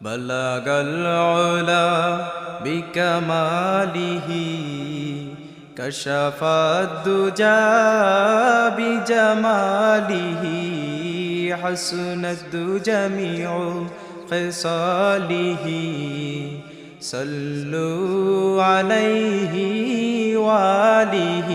بلغ العلا بكماله كشف الدجى بجماله حسنت جميع خصاله صلوا عليه وآله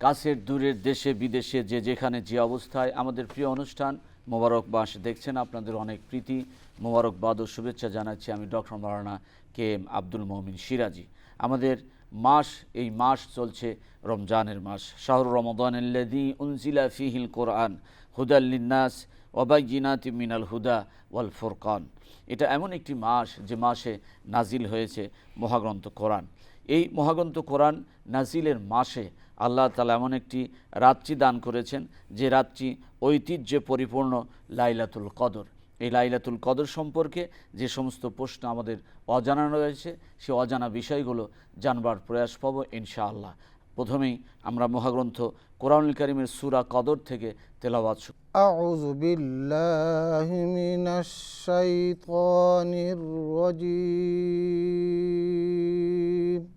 কাছের দূরের দেশে বিদেশে যে যেখানে যে অবস্থায় আমাদের প্রিয় অনুষ্ঠান মোবারক বাস দেখছেন আপনাদের অনেক প্রীতি মোবারকবাদ ও শুভেচ্ছা জানাচ্ছি আমি ডক্টর মারানা কে এম আব্দুল মমিন সিরাজি। আমাদের মাস, এই মাস চলছে রমজানের মাস। শাহর রমদানি উনজিলা ফিহিল কোরআন হুদাল্লিনাস ওবাইজিনাত মিনাল হুদা ওয়াল ফুরকান। এটা এমন একটি মাস যে মাসে নাজিল হয়েছে মহাগ্রন্থ কোরআন। এই মহাগ্রন্থ কোরআন নাজিলের মাসে আল্লাহ তালা এমন একটি রাত্রি দান করেছেন যে রাত্রি ঐতিহ্যে পরিপূর্ণ লাইলাতুল কদর। এই লাইলাতুল কদর সম্পর্কে যে সমস্ত প্রশ্ন আমাদের অজানা রয়েছে সে অজানা বিষয়গুলো জানবার প্রয়াস পাব ইনশাআল্লাহ প্রথমেই আমরা মহাগ্রন্থ কোরআনুল করিমের সুরা কদর থেকে তেলাওয়াত শুরু أعوذ بالله من الشيطان الرجيم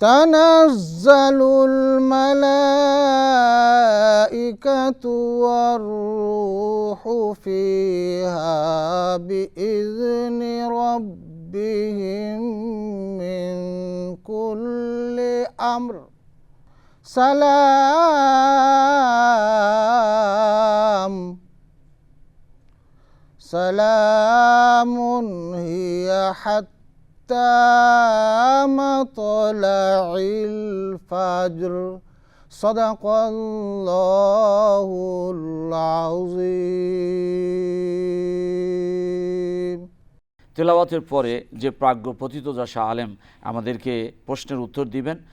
تنزل الملائكة والروح فيها بإذن ربهم من كل أمر. سلام. سلام هي حتى مطلع الفجر صدق الله العظيم তেলাওয়াতের পরে যে প্রাজ্ঞ পতিতদশা আলেম আমাদেরকে প্রশ্নের উত্তর দিবেন আহ,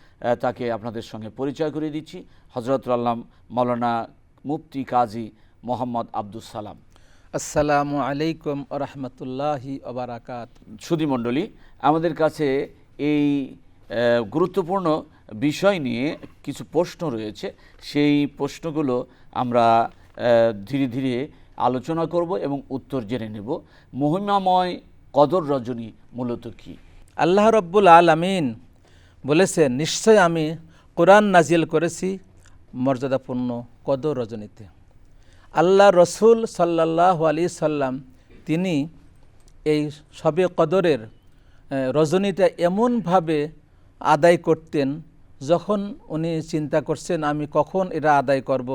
তাকে আপনাদের সঙ্গে পরিচয় করে দিচ্ছি হজরতুল আল্লাম মৌলানা মুফতি কাজী মোহাম্মদ আব্দুল সালাম আসসালামু আলাইকুম রহমতুল্লাহি ওবরাকাত সুধীমণ্ডলী আমাদের কাছে এই গুরুত্বপূর্ণ বিষয় নিয়ে কিছু প্রশ্ন রয়েছে। সেই প্রশ্নগুলো আমরা ধীরে ধীরে আলোচনা করব এবং উত্তর জেনে নেব। মহিমাময় কদর রজনী মূলত কী? আল্লাহ রব্বুল আলমিন বলেছেন, নিশ্চয় আমি কোরআন নাজিল করেছি মর্যাদাপূর্ণ কদর রজনীতে। আল্লাহ রসুল সাল্লাহ আলী সাল্লাম, তিনি এই সবে কদরের রজনীটা এমনভাবে আদায় করতেন যখন উনি চিন্তা করছেন, আমি কখন এটা আদায় করব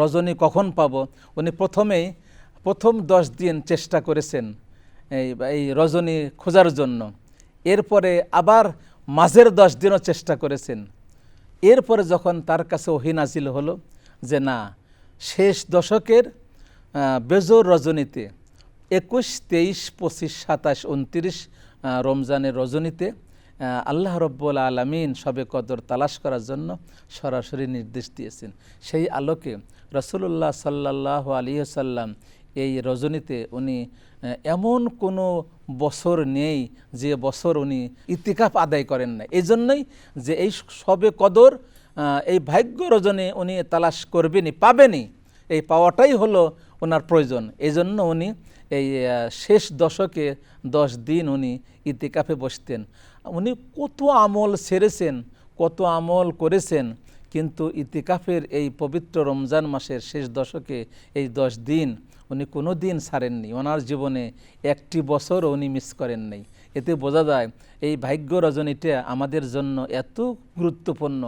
রজনী কখন পাব? উনি প্রথমেই প্রথম দশ দিন চেষ্টা করেছেন এই এই রজনী খোঁজার জন্য। এরপরে আবার মাঝের দশ দিনও চেষ্টা করেছেন। এরপরে যখন তার কাছে ওহি নাজিল হলো যে না, শেষ দশকের বেজোর রজনীতে একুশ, তেইশ, পঁচিশ, সাতাশ, উনত্রিশ রমজানের রজনীতে আল্লাহ রব্বুল আলমিন সবে কদর তালাশ করার জন্য সরাসরি নির্দেশ দিয়েছেন। সেই আলোকে রসুল্লাহ সাল্লাহ আলী সাল্লাম এই রজনীতে উনি এমন কোনো বছর নেই যে বছর উনি ইতিকাফ আদায় করেন না এই জন্যই যে এই সবে কদর এই ভাগ্য রজনী উনি তালাশ করবেনই, পাবেনই। এই পাওয়াটাই হলো ওনার প্রয়োজন। এই জন্য উনি এই শেষ দশকে দশ দিন উনি ইতিকাফে বসতেন। উনি কত আমল সেরেছেন, কত আমল করেছেন, কিন্তু ইতিকাফের এই পবিত্র রমজান মাসের শেষ দশকে এই দশ দিন উনি কোনো দিন ছাড়েননি ওনার জীবনে একটি বছরও উনি মিস করেন নাই। এতে বোঝা যায় এই ভাগ্য রজনীটা আমাদের জন্য এত গুরুত্বপূর্ণ।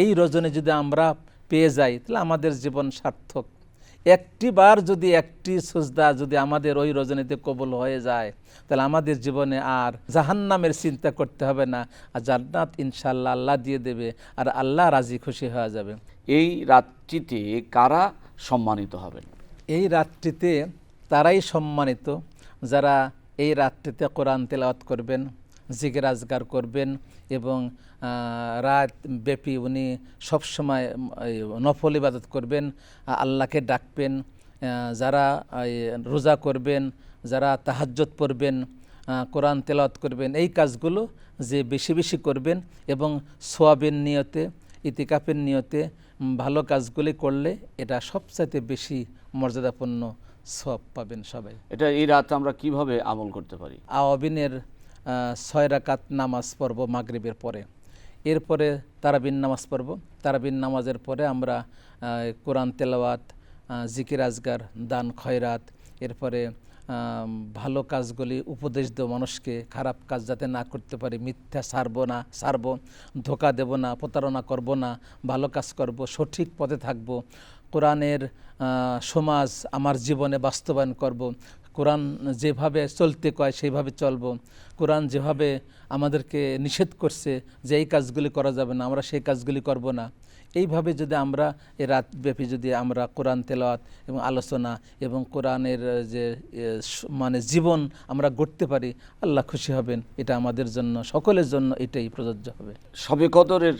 এই রজনী যদি আমরা পেয়ে যাই, তাহলে আমাদের জীবন সার্থক। একটি বার যদি একটি সুজদা যদি আমাদের ওই রজনীতে কবুল হয়ে যায় তাহলে আমাদের জীবনে আর জাহান্নামের চিন্তা করতে হবে না। আর জান্নাত ইনশাল্লাহ আল্লাহ দিয়ে দেবে আর আল্লাহ রাজি খুশি হয়ে যাবে। এই রাত্রিতে কারা সম্মানিত হবেন এই রাত্রিতে তারাই সম্মানিত। যারা এই রাত্রিতে কোরআন তেলাওয়াত করবেন জিগের আজগার করবেন এবং রাত ব্যাপী উনি সবসময় নফল ইবাদত করবেন আল্লাহকে ডাকবেন যারা রোজা করবেন যারা তাহাজ্জত পড়বেন কোরআন তেলাওয়াত করবেন এই কাজগুলো যে বেশি বেশি করবেন এবং সোয়াবের নিয়তে ইতিকাফের নিয়তে ভালো কাজগুলি করলে এটা সবচাইতে বেশি মর্যাদাপূর্ণ সব পাবেন সবাই। এটা এই রাত আমরা কীভাবে আমল করতে পারি? আওয়াবিনের ছয় রাকাত নামাজ পড়ব মাগরিবের পরে। এরপরে তারাবিন নামাজ পড়ব। তারাবিন নামাজের পরে আমরা কোরআন তেলাওয়াত জিকির আজগার, দান খয়রাত, এরপরে ভালো কাজগুলি, উপদেশ দেব মানুষকে, খারাপ কাজ যাতে না করতে পারি, মিথ্যা সারব না, সারব, ধোকা দেব না, প্রতারণা করব না, ভালো কাজ করব, সঠিক পথে থাকব, কোরআনের সমাজ আমার জীবনে বাস্তবায়ন করব কোরআন যেভাবে চলতে কয় সেইভাবে চলব। কোরআন যেভাবে আমাদেরকে নিষেধ করছে যে এই কাজগুলি করা যাবে না আমরা সেই কাজগুলি করব না। এইভাবে যদি আমরা এ রাতব্যাপী যদি আমরা কোরআন তেলাওয়াত এবং আলোচনা এবং কোরআনের যে মানে জীবন আমরা গড়তে পারি আল্লাহ খুশি হবেন। এটা আমাদের জন্য সকলের জন্য এটাই প্রযোজ্য হবে। সবে কদরের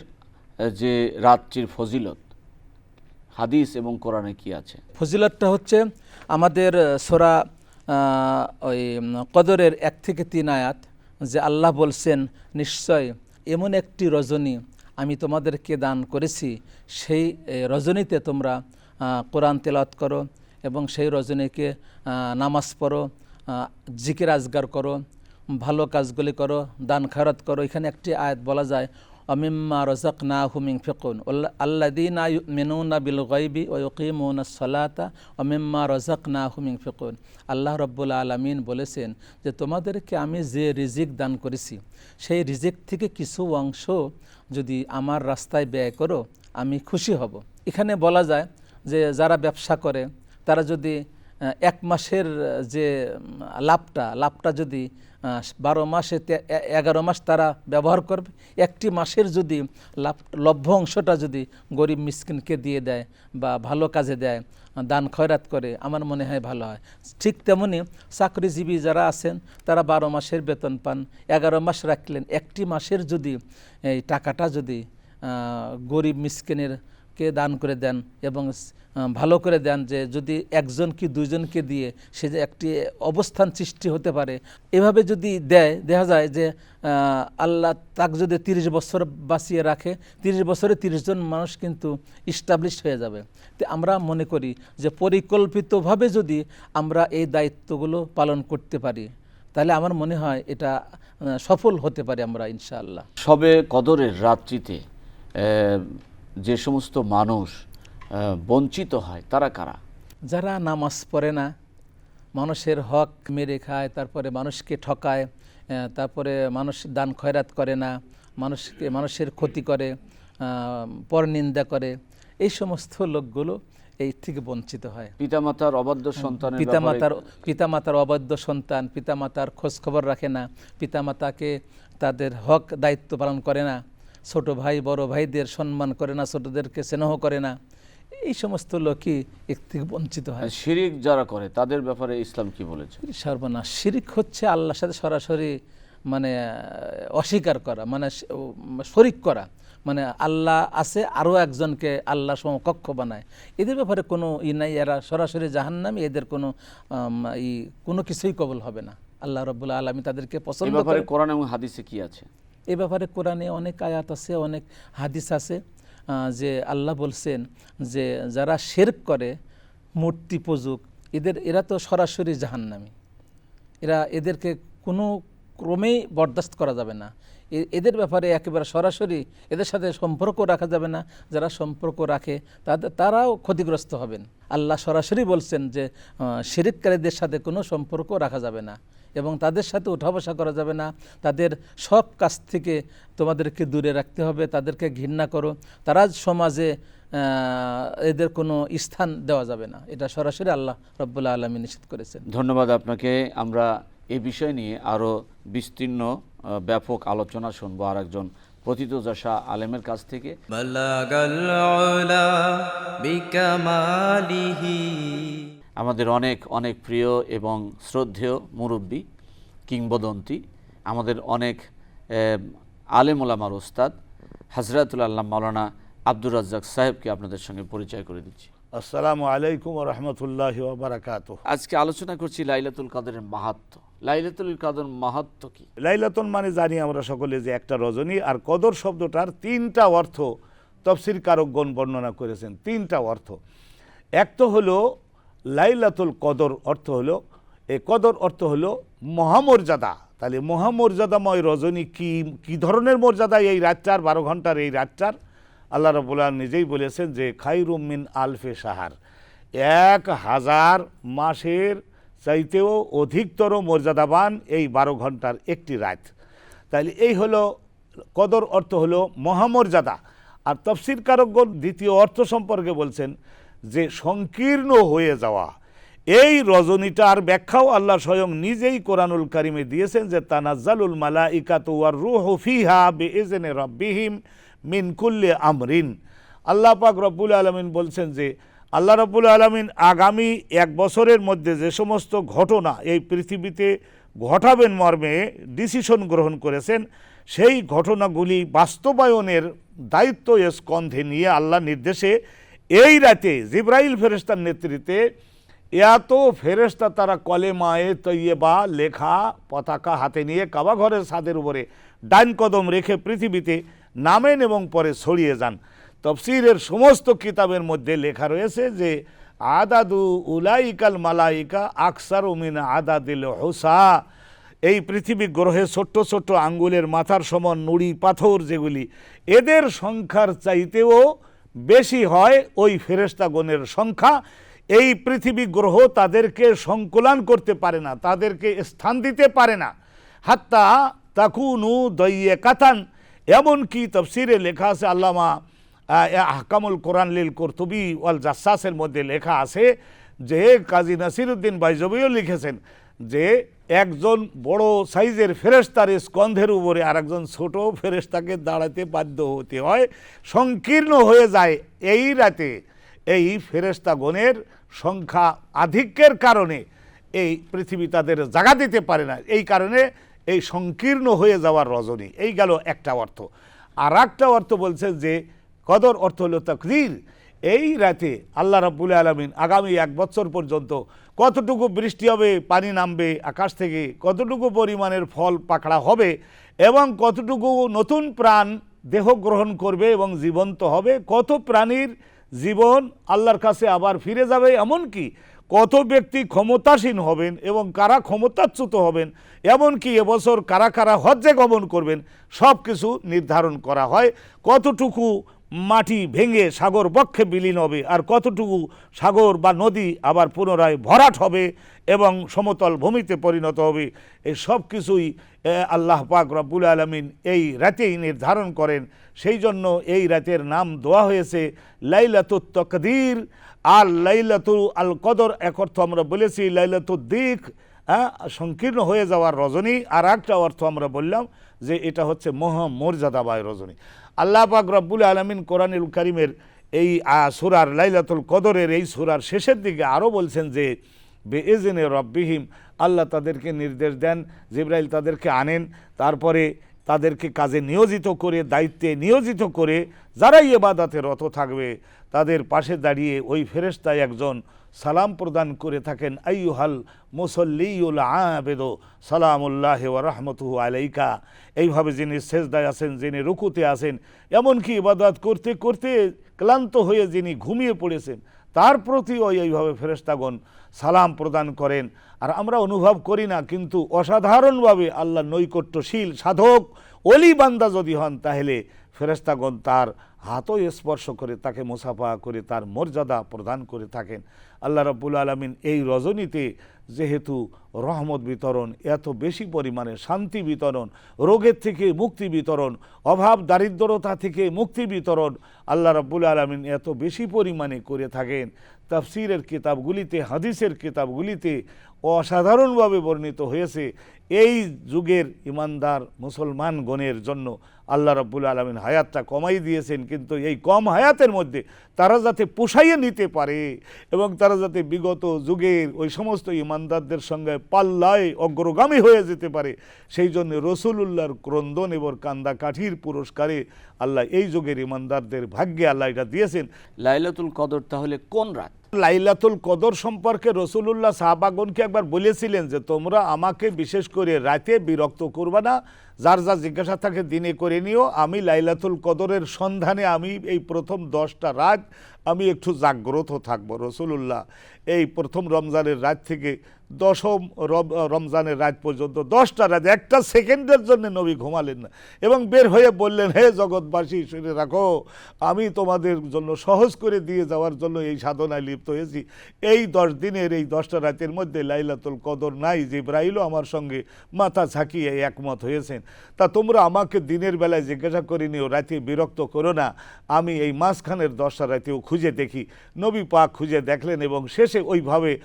যে রাত্রির ফজিলত হাদিস এবং কোরআনে কি আছে? ফজিলতটা হচ্ছে আমাদের সোরা ওই কদরের এক থেকে তিন আয়াত যে আল্লাহ বলছেন, নিশ্চয় এমন একটি রজনী আমি তোমাদেরকে দান করেছি, সেই রজনীতে তোমরা কোরআন তেলাওয়াত করো এবং সেই রজনীকে নামাজ পড়ো জিকির আজগার করো, ভালো কাজগুলি করো, দান খারাত করো। এখানে একটি আয়াত বলা যায় অমিম্মা রজাক না হুমিং ফেকুন আল্লাদিনা মেনুনা বিল গাইবি ও ইকিমুনা সলাতা অমিম্মা রজাক না হুমিং ফেকুন আল্লাহ রব্বুল আলমিন বলেছেন যে, তোমাদেরকে আমি যে রিজিক দান করেছি, সেই রিজিক থেকে কিছু অংশ যদি আমার রাস্তায় ব্যয় করো, আমি খুশি হব। এখানে বলা যায় যে, যারা ব্যবসা করে, তারা যদি এক মাসের যে লাভটা লাভটা যদি বারো মাসে এগারো মাস তারা ব্যবহার করবে, একটি মাসের যদি লাভ, লভ্য অংশটা যদি গরিব মিসকিনকে দিয়ে দেয় বা ভালো কাজে দেয়, দান খয়রাত করে, আমার মনে হয় ভালো হয়। ঠিক তেমনি চাকরিজীবী যারা আছেন, তারা বারো মাসের বেতন পান, এগারো মাস রাখলেন, একটি মাসের যদি এই টাকাটা যদি গরিব মিসকিনের কে দান করে দেন এবং ভালো করে দেন যে যদি একজন কি দুইজনকে দিয়ে সে যে একটি অবস্থান সৃষ্টি হতে পারে। এভাবে যদি দেয়, দেখা যায় যে আল্লাহ তাকে যদি তিরিশ বছর বাঁচিয়ে রাখে, তিরিশ বছরে তিরিশ জন মানুষ কিন্তু ইস্টাবলিশ হয়ে যাবে। তো আমরা মনে করি যে পরিকল্পিতভাবে যদি আমরা এই দায়িত্বগুলো পালন করতে পারি, তাহলে আমার মনে হয় এটা সফল হতে পারে আমরা ইনশাআল্লাহ। সবে কদরের রাত্রিতে যে সমস্ত মানুষ বঞ্চিত হয় তারা কারা? যারা নামাজ পড়ে না মানুষের হক মেরে খায় তারপরে মানুষকে ঠকায় তারপরে মানুষ দান খয়রাত করে না মানুষকে মানুষের ক্ষতি করে পরনিন্দা করে এই সমস্ত লোকগুলো এই থেকে বঞ্চিত হয়। পিতামাতার অবাধ্য সন্তানের পিতামাতার পিতামাতার অবাধ্য সন্তান পিতামাতার খোঁজ খবর রাখে না পিতামাতাকে তাদের হক দায়িত্ব পালন করে না ছোট ভাই বড় ভাইদের সম্মান করে না ছোটদেরকে স্নেহ করে না এই সমস্ত লোকই এর থেকে বঞ্চিত হয়। শিরিক যারা করে তাদের ব্যাপারে ইসলাম কি বলেছে? সর্বনাশ। শিরিক হচ্ছে আল্লাহর সাথে সরাসরি মানে অস্বীকার করা মানে শরিক করা। মানে আল্লাহ আছে আরও একজনকে আল্লাহ সমকক্ষ বানায়। এদের ব্যাপারে কোনো ই নাই এরা সরাসরি জাহান্নামী এদের কোনো ই কোনো কিছুই কবল হবে না। আল্লাহ রব্বুল আলমী তাদেরকে পছন্দ করে। কোরআন এবং হাদিসে কি আছে? এ ব্যাপারে কোরআনে অনেক আয়াত আছে, অনেক হাদিস আছে যে আল্লাহ বলছেন যে যারা শেরক করে, মূর্তি পূজক, এদের, এরা তো সরাসরি জাহান্নামী। এরা এদেরকে কোনো ক্রমেই বরদাস্ত করা যাবে না। এদের ব্যাপারে একেবারে সরাসরি এদের সাথে সম্পর্ক রাখা যাবে না। যারা সম্পর্ক রাখে তাদের তারাও ক্ষতিগ্রস্ত হবেন। আল্লাহ সরাসরি বলছেন যে শিরিককারীদের সাথে কোনো সম্পর্ক রাখা যাবে না। এবং তাদের সাথে উঠা বসা করা যাবে না। তাদের সব কাজ থেকে তোমাদেরকে দূরে রাখতে হবে তাদেরকে ঘৃণা করো। তারা সমাজে এদের কোনো স্থান দেওয়া যাবে না। এটা সরাসরি আল্লাহ রব্বুল্লা আলমী নিষেধ করেছেন। ধন্যবাদ আপনাকে। আমরা এ বিষয় নিয়ে আরও বিস্তীর্ণ ব্যাপক আলোচনা শুনব আর একজন কথিত দশা আলেমের কাছ থেকে। বিকামালিহি। আমাদের অনেক অনেক প্রিয় এবং শ্রদ্ধেয় মুরব্বী কিংবদন্তি আমাদের অনেক আলেম ওলামার ওস্তাদ হজরতুল আল্লাহ মাওলানা আব্দুর রাজ্জাক সাহেবকে আপনাদের সঙ্গে পরিচয় করে দিচ্ছি। আসসালামু আলাইকুম রহমতুল্লাহ বারাকাত আজকে আলোচনা করছি লাইলাতুল কাদরের মাহাত্ম। লাইলাতুল কাদর মাহাত্ম কি? লাইলাতন মানে জানি আমরা সকলে যে একটা রজনী আর কদর শব্দটার তিনটা অর্থ তফসির কারকগণ বর্ণনা করেছেন তিনটা অর্থ। এক তো হলো লাইলাতুল কদর অর্থ হলো এই কদর অর্থ হলো মহামর্যাদা। তাহলে মহামর্যাদাময় রজনী কি কি ধরনের মর্যাদা এই রাতটার, বারো ঘণ্টার এই রাতটার? আল্লাহ রবুল্লাহ নিজেই বলেছেন যে, খাইরুম মিন আলফে সাহার এক হাজার মাসের চাইতেও অধিকতর মর্যাদাবান এই বারো ঘণ্টার একটি রাত। তাইলে এই হলো, কদর অর্থ হলো মহামর্যাদা। আর তফসির কারকগণ দ্বিতীয় অর্থ সম্পর্কে বলছেন যে সংকীর্ণ হয়ে যাওয়া। এই রজনীটার ব্যাখ্যাও আল্লাহ স্বয়ং নিজেই কোরআনুল কারিমে দিয়েছেন যে, তানাজ্জালুল মালা ইকাতুয়ার রুহ ফিহা বে এজেনে রব্বিহিম মিন কুল্লে আমরিন। আল্লাহ পাক রব্বুল আলমিন বলছেন যে, আল্লাহ রব্বুল আলমিন আগামী এক বছরের মধ্যে যে সমস্ত ঘটনা এই পৃথিবীতে ঘটাবেন মর্মে ডিসিশন গ্রহণ করেছেন, সেই ঘটনাগুলি বাস্তবায়নের দায়িত্ব স্কন্ধে নিয়ে আল্লাহ নির্দেশে এই রাতে জিব্রাইল ফেরেস্তার নেতৃত্বে এত ফেরেস্তা তারা কলে কলেমায়ে তৈয়বা লেখা পতাকা হাতে নিয়ে কাবা ঘরের ছাদের উপরে ডাইন কদম রেখে পৃথিবীতে নামেন এবং পরে ছড়িয়ে যান। তফসিরের সমস্ত কিতাবের মধ্যে লেখা রয়েছে যে, আদাদু উলাইকাল মালাইকা আকসার উমিন আদাদিল হোসা। এই পৃথিবী গ্রহে ছোট্ট ছোট্ট আঙ্গুলের মাথার সমান নুড়ি পাথর যেগুলি এদের সংখ্যার চাইতেও বেশি হয় ওই ফেরেস্তাগণের সংখ্যা। এই পৃথিবী গ্রহ তাদেরকে সংকুলান করতে পারে না, তাদেরকে স্থান দিতে পারে না। হাত্তা তাকুনু দইয়ে কাতান এমনকি তফসিরে লেখা আছে, আল্লামা আহকামুল কোরআন লিল কর্তুবি ওয়াল জাসাসের মধ্যে লেখা আছে যে কাজী নাসিরুদ্দিন বাইজবিও লিখেছেন যে একজন বড় সাইজের ফেরেস্তার স্কন্ধের উপরে আর একজন ছোট ফেরেস্তাকে দাঁড়াতে বাধ্য হতে হয়। সংকীর্ণ হয়ে যায় এই রাতে। এই ফেরেস্তাগণের সংখ্যা আধিক্যের কারণে এই পৃথিবী তাদের জাগা দিতে পারে না। এই কারণে এই সংকীর্ণ হয়ে যাওয়ার রজনী। এই গেল একটা অর্থ। আর একটা অর্থ বলছে যে, কদর অর্থ হলো তকদির। এই রাতে আল্লাহ রাব্বুল আলমিন আগামী এক বছর পর্যন্ত কতটুকু বৃষ্টি হবে, পানি নামবে, আকাশ থেকে কতটুকু পরিমাণের ফল পাকড়া হবে এবং কতটুকু নতুন প্রাণ দেহ গ্রহণ করবে এবং জীবন্ত হবে, কত প্রাণীর জীবন আল্লাহর কাছে আবার ফিরে যাবে, এমনকি কত ব্যক্তি ক্ষমতাসীন হবেন এবং কারা ক্ষমতাচ্যুত হবেন, এমনকি এবছর কারা কারা হজ্জে গমন করবেন সব কিছু নির্ধারণ করা হয়। কতটুকু মাটি ভেঙে সাগর বক্ষে বিলীন হবে, আর কতটুকু সাগর বা নদী আবার পুনরায় ভরাট হবে এবং সমতল ভূমিতে পরিণত হবে এই সব কিছুই আল্লাহ পাক রব্বুল আলমিন এই রাতেই নির্ধারণ করেন। সেই জন্য এই রাতের নাম দেওয়া হয়েছে, লাইলাতুত তকদির। আর লাইলাতু আল কদর, এক অর্থ আমরা বলেছি, লাইলাতুদ দিক হ্যাঁ সংকীর্ণ হয়ে যাওয়ার রজনী। আর একটা অর্থ আমরা বললাম যে এটা হচ্ছে মহা মর্যাদাবায় রজনী। আল্লাহ পাক রব্বুল আলমিন কোরআনুল করিমের এই সুরার লাইলাতুল কদরের এই সুরার শেষের দিকে আরও বলছেন যে বেএজেনে রব্বিহিম, আল্লাহ তাদেরকে নির্দেশ দেন, জিব্রাইল তাদেরকে আনেন, তারপরে তাদেরকে কাজে নিয়োজিত করে, দায়িত্বে নিয়োজিত করে যারাই এবাদাতে রত থাকবে, তাদের পাশে দাঁড়িয়ে ওই ফেরেস্তায় একজন সালাম প্রদান করে থাকেন, আইয়ুহাল মুসল্লিউল আবেদ, সালামুল্লাহ ও রহমতুহু আলাইকা। এইভাবে যিনি সেজদায় আছেন, যিনি রুকুতে আছেন, এমনকি ইবাদত করতে করতে ক্লান্ত হয়ে যিনি ঘুমিয়ে পড়েছেন তার প্রতিও এইভাবে ফেরেস্তাগণ সালাম প্রদান করেন। আর আমরা অনুভব করি না, কিন্তু অসাধারণভাবে আল্লাহ নৈকট্যশীল সাধক অলি বান্দা যদি হন, তাহলে ফেরেস্তাগণ তার হাতও স্পর্শ করে, তাকে মুসাফা করে, তার মর্যাদা প্রদান করে থাকেন। আল্লাহ রাব্বুল আলমিন এই রজনীতে যেহেতু রহমত বিতরণ, এত বেশি পরিমাণে শান্তি বিতরণ, রোগের থেকে মুক্তি বিতরণ, অভাব, দারিদ্রতা থেকে মুক্তি বিতরণ আল্লাহ রাব্বুল আলমিন এত বেশি পরিমাণে করে থাকেন। তাফসিরের কিতাবগুলিতে, হাদিসের কিতাবগুলিতে অসাধারণভাবে বর্ণিত হয়েছে এই যুগের ইমানদার মুসলমানগণের জন্য আল্লাহ রাব্বুল আলমিন হায়াতটা কমাই দিয়েছেন, কিন্তু এই কম হায়াতের মধ্যে তারা যাতে পোষাইয়ে নিতে পারে এবং তারা যাতে বিগত যুগের ওই সমস্ত ইমানদারদের সঙ্গে পাল্লায় অগ্রগামী হয়ে যেতে পারে। সেই জন্য রসুলুল্লাহর ক্রন্দন এবং কান্দা কাঠির পুরস্কারে আল্লাহ এই যুগের ইমানদারদের ভাগ্যে আল্লাহ এটা দিয়েছেন। লাইলাতুল কদর তাহলে কোন রাত? লাইলাতুল কদর সম্পর্কে রসুলুল্লাহ সাহাবাগনকে একবার বলেছিলেন যে তোমরা আমাকে বিশেষ করে রাতে বিরক্ত করবে না। যার যা জিজ্ঞাসা থাকে দিনে করে নিও। আমি লাইলাতুল কদরের সন্ধানে আমি এই প্রথম দশটা রাত আমি একটু জাগ্রত থাকব রসুল্লাহ এই প্রথম রমজানের রাত থেকে দশম রম- রমজানের রাত পর্যন্ত, দশটা রাত, একটা সেকেন্ডের জন্য নবী ঘুমালেন না। এবং বের হয়ে বললেন, হে জগৎবাসী, শুনে রাখো, আমি তোমাদের জন্য সহজ করে দিয়ে যাওয়ার জন্য এই সাধনায় লিপ্ত হয়েছি। এই দশ দিনের, এই দশটা রাতের মধ্যে লাইলাতুল কদর নাই, জিব্রাইলও আমার সঙ্গে মাথা ঝাঁকিয়ে একমত হয়েছেন। তা তোমরা আমাকে দিনের বেলায় জিজ্ঞাসা করে নিও, রাতে বিরক্ত করো না। আমি এই মাঝখানের দশটা রাতেও খুঁজে দেখি। নবী পাক খুঁজে দেখলেন এবং শেষে ওইভাবে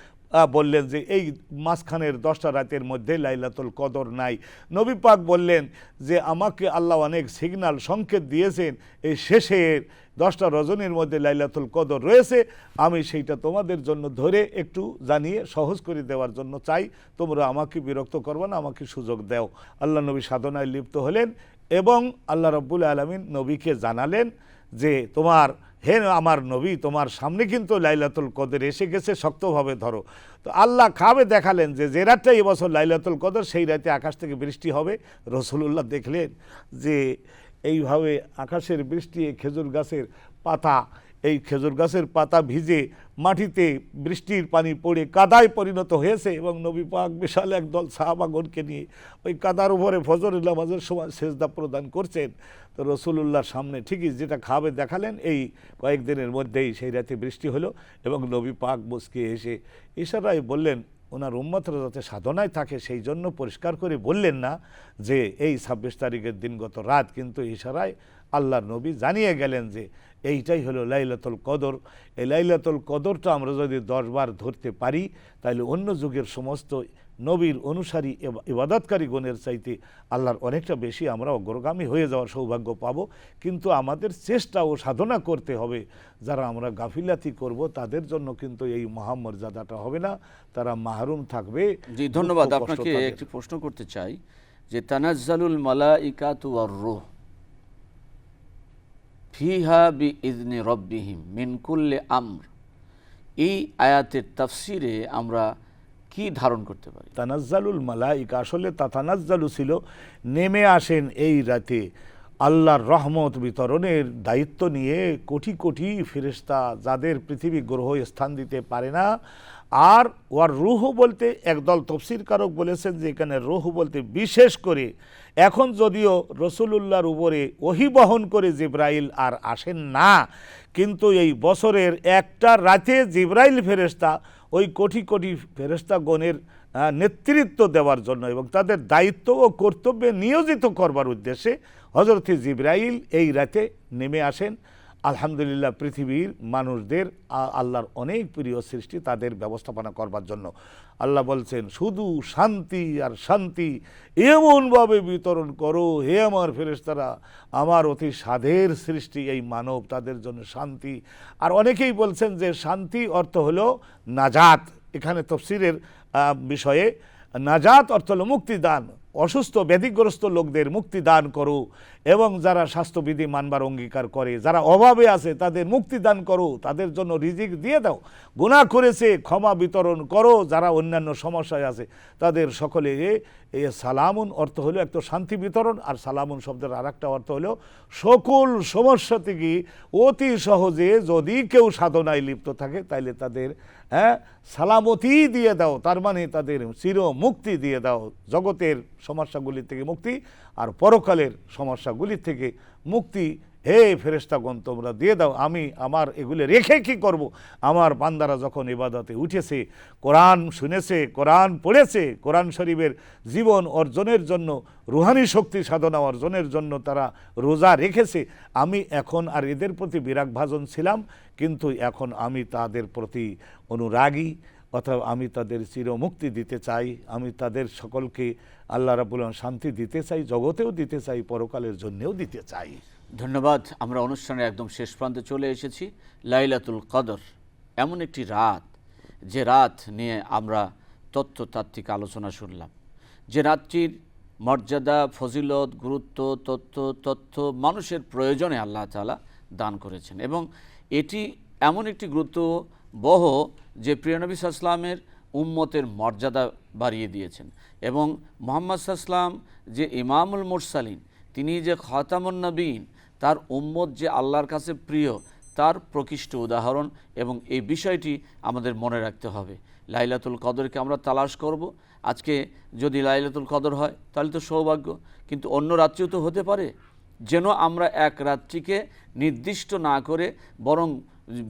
বললেন যে এই মাঝখানের দশটা রাতের মধ্যে লাইলাতুল কদর নাই। নবী পাক বললেন যে, আমাকে আল্লাহ অনেক সিগন্যাল সংকেত দিয়েছেন এই শেষের দশটা রজনীর মধ্যে লাইলাতুল কদর রয়েছে। আমি সেইটা তোমাদের জন্য ধরে একটু জানিয়ে সহজ করে দেওয়ার জন্য চাই। তোমরা আমাকে বিরক্ত করবে না, আমাকে সুযোগ দাও। আল্লাহ নবী সাধনায় লিপ্ত হলেন এবং আল্লাহ রব্বুল আলমিন নবীকে জানালেন যে, তোমার হে আমার নবী, তোমার সামনে কিন্তু লাইলাতুল কদর এসে গেছে, শক্তভাবে ধরো। তো আল্লাহ খাবে দেখালেন যে যে রাতটা এবছর লাইলাতুল কদর, সেই রাতে আকাশ থেকে বৃষ্টি হবে। রসুলুল্লাহ দেখলেন যে, এইভাবে আকাশের বৃষ্টি, খেজুর গাছের পাতা এই খেজুর গাছের পাতা ভিজে মাটিতে বৃষ্টির পানি পড়ে কাদায় পরিণত হয়েছে এবং নবী পাক বিশাল একদল সাহাবাগনকে নিয়ে ওই কাদার উপরে ফজর নামাজের সময় সেজদা প্রদান করছেন। তো রসুলুল্লাহর সামনে ঠিকই যেটা খাবে দেখালেন, এই কয়েকদিনের মধ্যেই সেই রাতে বৃষ্টি হলো এবং নবী পাক বসকে এসে ইশারায় বললেন, ওনার উম্মতরা যাতে সাধনায় থাকে সেই জন্য পরিষ্কার করে বললেন না যে এই ছাব্বিশ তারিখের দিনগত রাত কিন্তু ইশারায় আল্লাহর নবী জানিয়ে গেলেন যে এইটাই হলো লাইলাতুল কদর। এই লাইলাতুল কদরটা আমরা যদি দশবার ধরতে পারি তাহলে অন্য যুগের সমস্ত নবীর অনুসারী ইবাদতকারী গণের চাইতে আল্লাহর অনেকটা বেশি আমরা অগ্রগামী হয়ে যাওয়ার সৌভাগ্য পাব। কিন্তু আমাদের চেষ্টা ও সাধনা করতে হবে। যারা আমরা গাফিলাতি করব তাদের জন্য কিন্তু এই মহামর্যাদাটা হবে না। তারা মাহরুম থাকবে জি ধন্যবাদ। আপনাকে। একটি প্রশ্ন করতে চাই। যে তানাজ্জালুল মালাইকাতু আর রূহ ফিহা বি ইজনি রব্বিহিম মিনকুল্লে আমর। এই আয়াতের তাফসিরে আমরা কি ধারণ করতে পারি? তানাজ্জালুল মালাইকা, আসলে তাতানাজ্জালু ছিল, নেমে আসেন এই রাতে। আল্লাহর রহমত বিতরণের দায়িত্ব নিয়ে কোটি কোটি ফেরেশতা যাদের পৃথিবী গ্রহ স্থান দিতে পারে না, আর ওয়ার রুহ বলতে একদল তফসির কারক বলেছেন যে এখানে রুহ বলতে বিশেষ করে এখন যদিও রসুলুল্লাহর উপরে ওহি বহন করে জিব্রাইল আর আসেন না, কিন্তু এই বছরের একটা রাতে জিব্রাইল ফেরেশতা ওই কোটি কোটি ফেরেস্তাগণের গণের নেতৃত্ব দেওয়ার জন্য এবং তাদের দায়িত্ব ও কর্তব্যে নিয়োজিত করবার উদ্দেশ্যে হজরত জিব্রাইল এই রাতে নেমে আসেন। আলহামদুলিল্লাহ পৃথিবীর মানুষদের আল্লাহর অনেক প্রিয় সৃষ্টি তাদের ব্যবস্থাপনা করবার জন্য। আল্লাহ বলছেন, শুধু শান্তি আর শান্তি এমনভাবে বিতরণ করো, হে আমার ফেরেশতারা, আমার অতি সাধের সৃষ্টি, এই মানব তাদের জন্য শান্তি। আর অনেকেই বলছেন যে শান্তি অর্থ হলো নাজাত। এখানে তফসিরের বিষয়ে নাজাত অর্থ হলো মুক্তিদান। অসুস্থ ব্যাধিগ্রস্ত লোকদের মুক্তি দান করো এবং যারা স্বাস্থ্যবিধি মানবার অঙ্গীকার করে, যারা অভাবে আছে তাদের মুক্তি দান করো, তাদের জন্য রিজিক দিয়ে দাও। গুণা করেছে, ক্ষমা বিতরণ করো, যারা অন্যান্য সমস্যায় আছে তাদের সকলে এ সালামুন অর্থ হলো একটা শান্তি বিতরণ আর সালামুন শব্দের আর একটা অর্থ হলো সকল সমস্যা থেকে অতি সহজে যদি কেউ সাধনায় লিপ্ত থাকে তাইলে তাদের হ্যাঁ? সালামতি দিয়ে দাও, তার মানে তাদের চির মুক্তি দিয়ে দাও, জগতের সমস্যাগুলি থেকে মুক্তি আর পরকালের সমস্যাগুলির থেকে মুক্তি হে ফেরেস্তাগণ তোমরা দিয়ে দাও, আমি আমার এগুলি রেখে কি করব? আমার বান্দারা যখন ইবাদতে উঠেছে, কোরআন শুনেছে, কোরআন পড়েছে, কোরআন শরীফের জীবন অর্জনের জন্য, রুহানি শক্তি সাধনা অর্জনের জন্য তারা রোজা রেখেছে, আমি এখন আর এদের প্রতি বিরাগ ভাজন ছিলাম, কিন্তু এখন আমি তাদের প্রতি অনুরাগী, অথবা আমি তাদের চিরমুক্তি দিতে চাই, আমি তাদের সকলকে আল্লাহ রাবুল শান্তি দিতে চাই, জগতেও দিতে চাই, পরকালের জন্যেও দিতে চাই। ধন্যবাদ, আমরা অনুষ্ঠানের একদম শেষ প্রান্তে চলে এসেছি, লাইলাতুল কদর। এমন একটি রাত, যে রাত নিয়ে আমরা তত্ত্বতাত্ত্বিক আলোচনা শুনলাম। যে রাতটির মর্যাদা, ফজিলত, গুরুত্ব, তথ্য তথ্য মানুষের প্রয়োজনে আল্লাহ তাআলা দান করেছেন এবং এটি এমন একটি গুরুত্ববহ যে প্রিয়নবী সাল্লামের উম্মতের মর্যাদা বাড়িয়ে দিয়েছেন এবং মোহাম্মদ সাল্লাম যে ইমামুল মুরসালিন, তিনি যে খতামুন নবীন তার উম্মত যে আল্লাহর কাছে প্রিয়, তার প্রকৃষ্ট উদাহরণ এবং এই বিষয়টি আমাদের মনে রাখতে হবে। লাইলাতুল কদরকে আমরা তালাশ করব। আজকে যদি লাইলাতুল কদর হয়, তাহলে তো সৌভাগ্য। কিন্তু অন্য রাত্রিও তো হতে পারে। যেন আমরা এক রাত্রিকে নির্দিষ্ট না করে বরং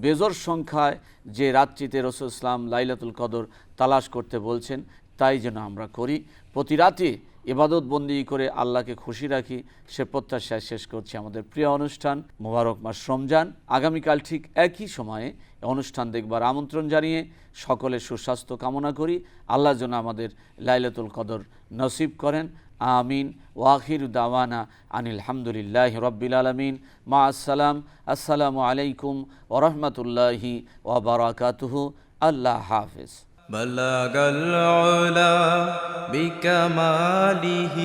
বেজর সংখ্যায় যে রাত্রিতে রসুল ইসলাম লাইলাতুল কদর তালাশ করতে বলছেন, তাই যেন আমরা করি। প্রতি রাতে ইবাদত বন্দি করে আল্লাহকে খুশি রাখি, সে প্রত্যাশায় শেষ করছি আমাদের প্রিয় অনুষ্ঠান মোবারক মাস রমজান আগামীকাল ঠিক একই সময়ে অনুষ্ঠান দেখবার আমন্ত্রণ জানিয়ে সকলের সুস্বাস্থ্য কামনা করি। আল্লাহ যেন আমাদের লাইলাতুল কদর নসিব করেন। আমিন। ওয়াখির দাওয়ানা আনিল হামদুলিল্লাহ রব্বিল আলমিন। মা আসসালাম। আসসালামু আলাইকুম ওরহমতুল্লাহি ওবরাকাতুহু আল্লাহ হাফিজ। بلغ العلا بكماله.